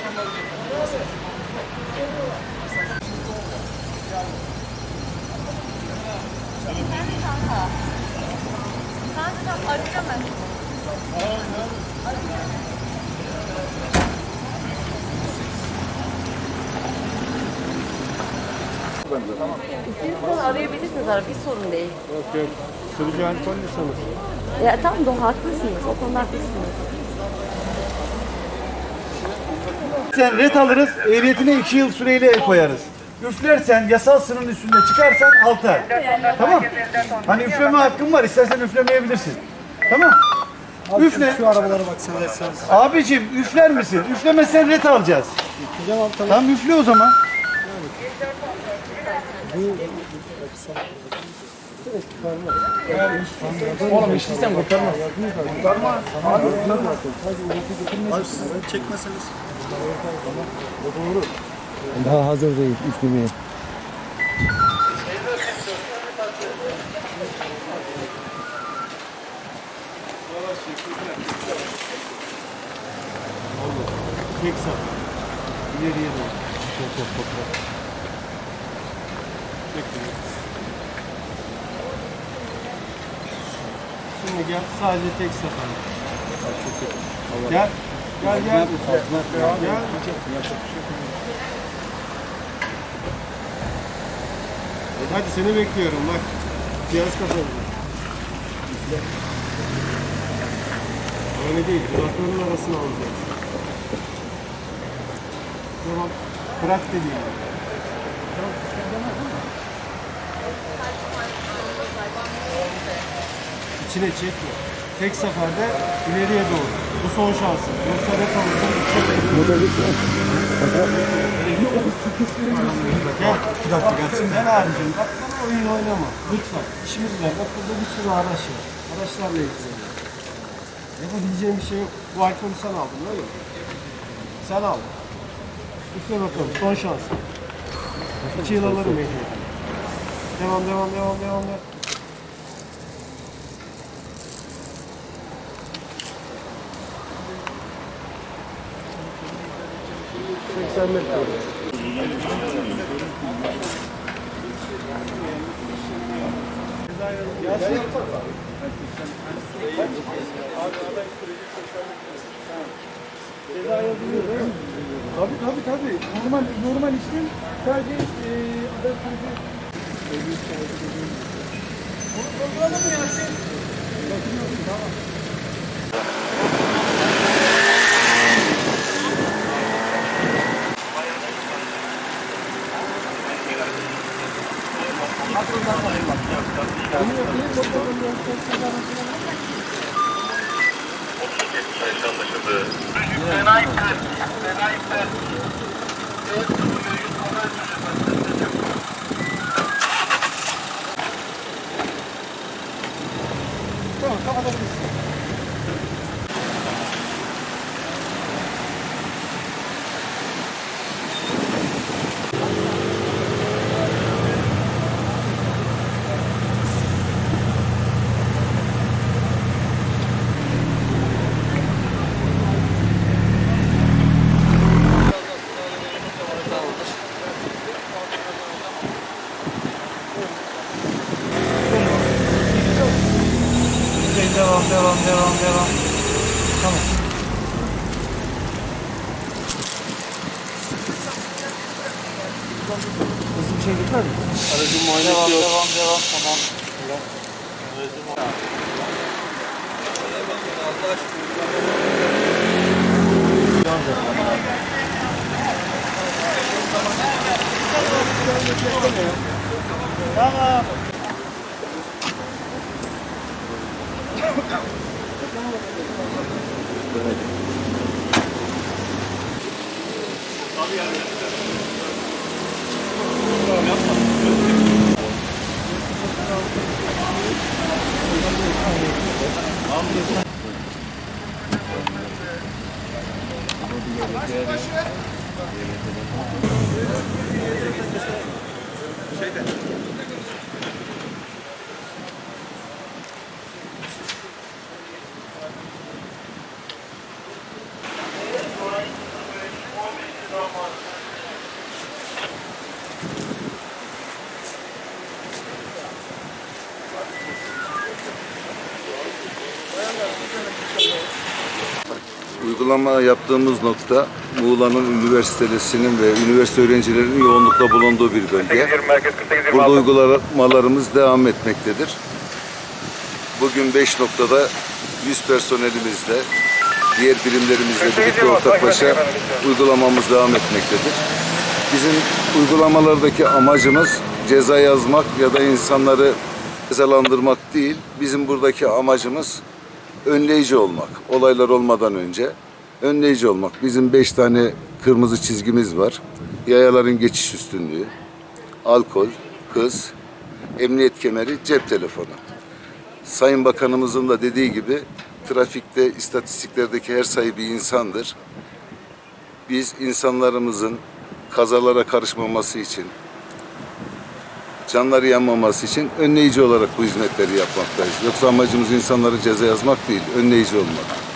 Kanka ben. İstiyorsanız arayabilirsiniz ara bir sorun değil. Yok yok. Sürücü alkollüsünüz. Ya tamam da haklısınız. O konuda haklısınız. Sen ret alırız, ehliyetine 2 yıl süreyle el koyarız. Üflersen, yasal sınırın üstünde çıkarsan 6 ay. Tamam. Hani üfleme hakkın var, istersen üflemeyebilirsin. Tamam. Üfle. Şu arabalara bak severseniz. Abicim üfler misin? Üflemezsen ret alacağız. Gideceğim abi tamam. Tamam üfle o zaman. Oğlum işleysen kurtarmaz. Kurtarmaz. Abi çekmeseniz. Daha hazır değil üflemeye. Tek sağ. İleriye. Şimdi gel sadece tek sefer. Gel. Gel gel. Gel. Hadi seni bekliyorum bak. Cihaz kapalı. Öyle değil. Kulakların arasına alacağız. Tamam. Bırak dediğim. İçine çekme. Tek seferde ileriye doğru. Bu son şansın. Yoksa ne kalırsan Gel. Bir dakika gelsin. Gel abicim. Bak bana oyun oynama. Lütfen. İşimiz var. Bak burada bir sürü araç var. Araçlarla ilgileniyor. Yapabileceğim bir şey yok. Bu alkolü sen aldın öyle mi? Sen aldın. Üfle bakalım. Son şans. İki yıl alırım ehliyeti. Devam devam devam devam. devam. Seksen metre. Tabii tabii tabii. Normal normal işlem sadece e, aday sürücü. Bunu dolduralım mı Yasin? Tamam. Senay 40, Devam devam devam devam. Tamam. Hızlı bir şey gitmez mi? Aracın muayenesi devam, yok. Devam devam tamam. Tamam. Şeyde. Uygulama yaptığımız nokta Muğla'nın üniversitesinin ve üniversite öğrencilerinin yoğunlukla bulunduğu bir bölge. Burada uygulamalarımız devam etmektedir. Bugün 5 noktada 100 personelimizle, diğer birimlerimizle birlikte ortaklaşa uygulamamız devam etmektedir. Bizim uygulamalardaki amacımız ceza yazmak ya da insanları cezalandırmak değil. Bizim buradaki amacımız önleyici olmak. Olaylar olmadan önce önleyici olmak. Bizim beş tane kırmızı çizgimiz var. Yayaların geçiş üstünlüğü, alkol, hız, emniyet kemeri, cep telefonu. Sayın Bakanımızın da dediği gibi trafikte istatistiklerdeki her sayı bir insandır. Biz insanlarımızın kazalara karışmaması için, canları yanmaması için önleyici olarak bu hizmetleri yapmaktayız. Yoksa amacımız insanları ceza yazmak değil, önleyici olmak.